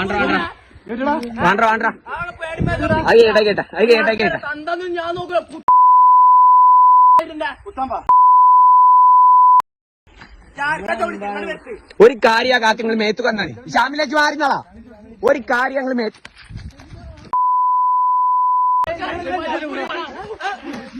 വാണ്ട വാണ്ട വാണ്ട അത് കേട്ടാ കേട്ടാ അത് കേട്ടാ ഞാൻ ഒരു കാര്യ കാക്കങ്ങൾ മേത്തു കന്നാണ് ഷാമിലേക്ക് മാറുന്നതാ ഒരു കാര്യങ്ങൾ മേത്ത്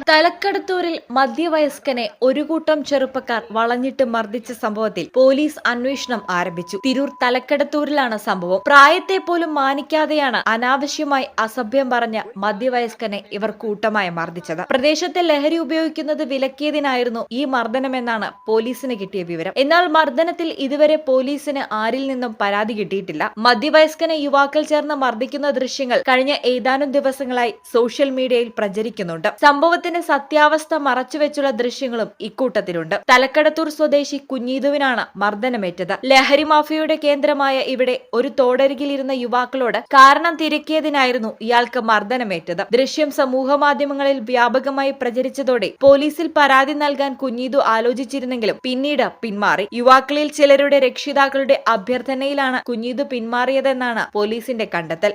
തലക്കടത്തൂരിൽ മധ്യവയസ്കനെ ഒരു കൂട്ടം ചെറുപ്പക്കാർ വളഞ്ഞിട്ട് മർദ്ദിച്ച സംഭവത്തിൽ പോലീസ് അന്വേഷണം ആരംഭിച്ചു. തിരൂർ തലക്കടത്തൂരിലാണ് സംഭവം. പ്രായത്തെ പോലും മാനിക്കാതെയാണ് അനാവശ്യമായി അസഭ്യം പറഞ്ഞ മധ്യവയസ്കനെ ഇവർ കൂട്ടമായി മർദ്ദിച്ചത്. പ്രദേശത്തെ ലഹരി ഉപയോഗിക്കുന്നത് വിലക്കിയതിനായിരുന്നു ഈ മർദ്ദനമെന്നാണ് പോലീസിന് കിട്ടിയ വിവരം. എന്നാൽ മർദ്ദനത്തിൽ ഇതുവരെ പോലീസിന് ആരിൽ നിന്നും പരാതി കിട്ടിയിട്ടില്ല. മധ്യവയസ്കനെ യുവാക്കൾ ചേർന്ന് മർദ്ദിക്കുന്ന ദൃശ്യങ്ങൾ കഴിഞ്ഞ ഏതാനും ദിവസങ്ങളായി സോഷ്യൽ മീഡിയയിൽ പ്രചരിക്കുന്നുണ്ട്. സംഭവത്തിന്റെ സത്യാവസ്ഥ മറച്ചുവെച്ചുള്ള ദൃശ്യങ്ങളും ഇക്കൂട്ടത്തിലുണ്ട്. തലക്കടത്തൂർ സ്വദേശി കുഞ്ഞീതുവിനാണ് മർദ്ദനമേറ്റത്. ലഹരി മാഫിയയുടെ കേന്ദ്രമായ ഇവിടെ ഒരു തോടരികിലിരുന്ന യുവാക്കളോട് കാരണം തിരക്കിയതിനായിരുന്നു ഇയാൾക്ക് മർദ്ദനമേറ്റത്. ദൃശ്യം സമൂഹ മാധ്യമങ്ങളിൽ വ്യാപകമായി പ്രചരിച്ചതോടെ പോലീസിൽ പരാതി നൽകാൻ കുഞ്ഞീതു ആലോചിച്ചിരുന്നെങ്കിലും പിന്നീട് പിന്മാറി. യുവാക്കളിൽ ചിലരുടെ രക്ഷിതാക്കളുടെ അഭ്യർത്ഥനയിലാണ് കുഞ്ഞീതു പിന്മാറിയതെന്നാണ് പോലീസിന്റെ കണ്ടെത്തൽ.